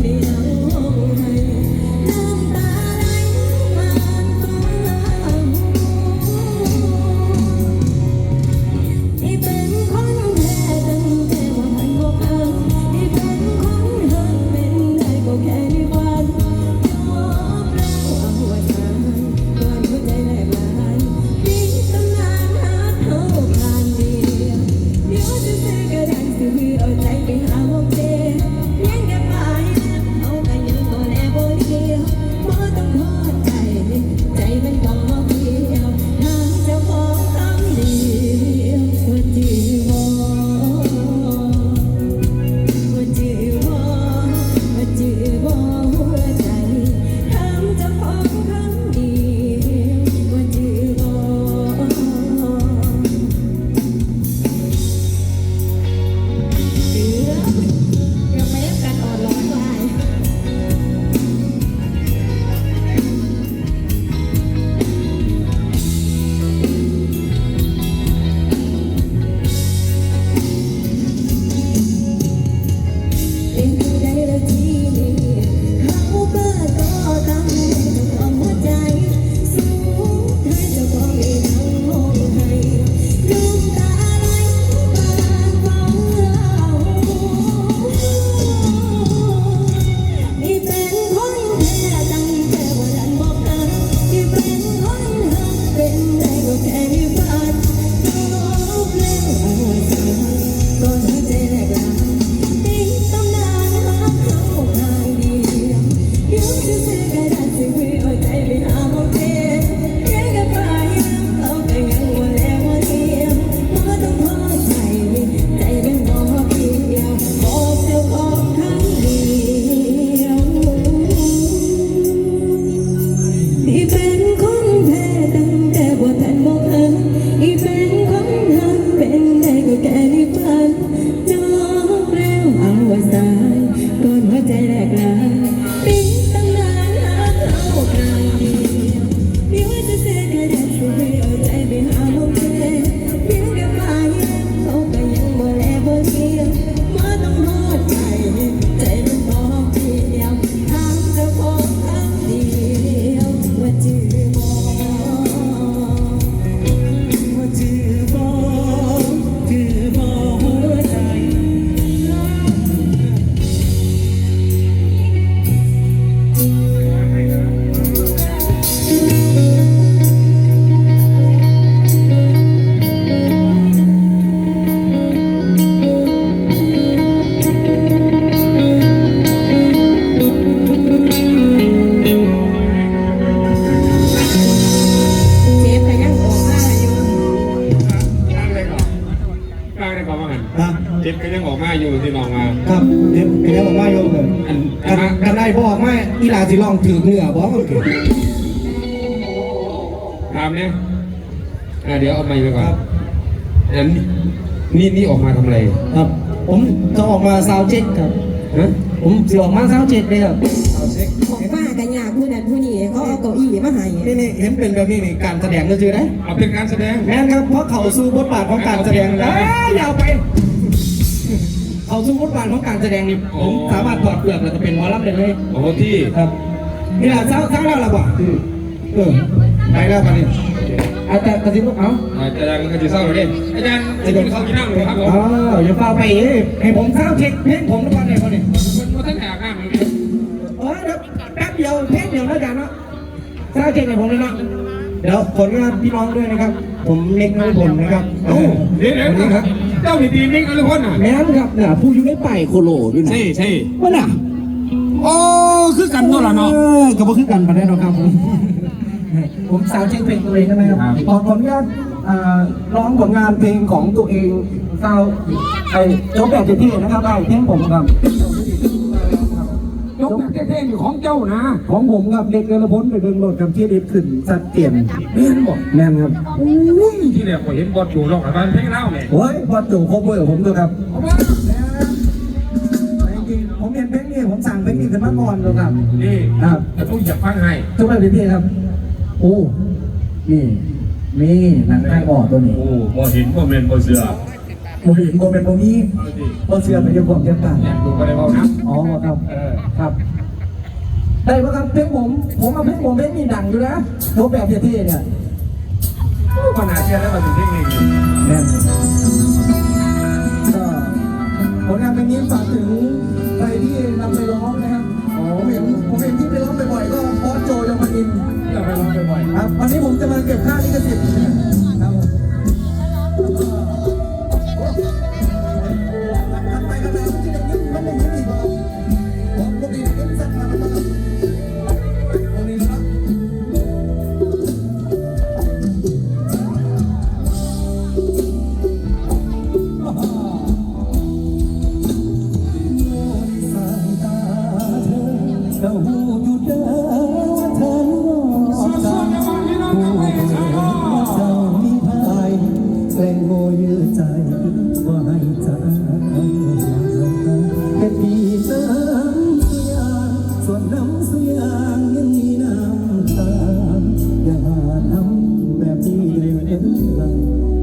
เออกมาอยู่ที่น้องมาครับเดี๋ยวเดี๋ยวออกมาโยมเลยอันกันกันได้บอกมาอีหลาสิลองถือเนื้อบอกมันเกิดถามเนี่ยอ่าเดี๋ยวเอาไมค์ไปก่อนครับอันนี่นี่ออกมาทำอะไรครับ ผมจะออกมาซาวเจ็ดครับฮะผมจะออกมาซาวเจ็ดเลยครับซาวเจ็ดของป้ากันยากผู้นั้นผู้นี้เขาเอาเก้าอี้มาให้นี่นี่เห็นเป็นแบบนี้นี่การแสดงก็คือได้เอาเป็นการแสดงแม่นครับเพราะเขาสู้บทบาทของการแสดงได้ยาวไป เขาสู้บทบาทของการแสดงนี่ผมสามารถถอดเปลือกแล้วจะเป็นหมอลำได้เลยโอ้โหที่ครับนี่แหละเศร้าเศร้าแล้วล่ะบ่เออไปแล้วกันนี่อาจารย์กระซิบบอกเอาอาจารย์ก็จะเศร้าเลยดิอาจารย์จะกินข้าวกินน้ำเลยครับผมอ๋ออย่าเฝ้าไปเอ้ยให้ผมเศร้าเช็คเพลงผมทุกวันเลยคนนี้มันมันท่านแหกน้ำเลยเออเดี๋ยวแป๊บเดียวเพลงเดียวแล้วกันเนาะเศร้าเช็คให้ผมเลยเนาะเดี๋ยวผลงานพี่น้องด้วยนะครับ ผมเล็กน้อยผลนะครับโอ้เดี๋ยวเดี๋ยววันนี้ครับ เจ้าหนีตีนิ่งอะไรพ่นอะแม่นครับเนี่ยผู้อยู่ในป่ายโคโลด้วยนะใช่ใช่ว่าน่ะโอ้คือกันตัวละเนาะออก็บ่คือกันมาได้หรอกครับผมผมสาวเช็คเพลงตัวเองได้ไหมครับครับขอขออนุญาตอ่าร้องผลงานเพลงของตัวเองสาวไอ้จบแบบเท่ๆนะครับได้เพลงผมครับ ยกแบบเท่ๆอยู่ของเจ้านะ ของผมครับเด็กเรือพ้นไปเบิ่งรถกับที่เด็ดขึ้นสัดเตียนแม่นบอกแม่นครับอุ้ยที่แรกผมเห็นบอลอยู่รอกบ้านเพลงเล่าเนี่ยโอ้ยพอตู่ครบเบอร์ผมด้วยครับเอาว่าจริงๆผมเห็นเพลงนี้ผมสั่งเพลงนี้ขึ้นมาก่อนเลยครับนี่ครับแต่ต้องอยากฟังให้จบแบบเท่ๆครับโอ้นี่นี่หนังไก่บ่อตัวนี้โอ้บ่เห็นบ่เมนบ่เสือโมเห็นโมเป็นโม นี้เอาสิโมเสือไปยังบอกยังต่างอยากดูก็ได้เบานะอ๋อครับเออครับ ได้ปะครับเพลงผม ผมเอาเพลงผมเพลงนี้ดังอยู่นะผมแบบเท่ๆเนี่ยก็น่าเชื่อได้มาถึงที่นี่แน่นก็ผลงานเพลงนี้ฝากถึงใครที่นำไปร้องนะครับอ๋อผมเห็นผมเห็นที่ไปร้องบ่อยๆก็บอสโจยมาอินจะไปร้องบ่อยครับวันนี้ผมจะมาเก็บค่าลิขสิทธิ์ 是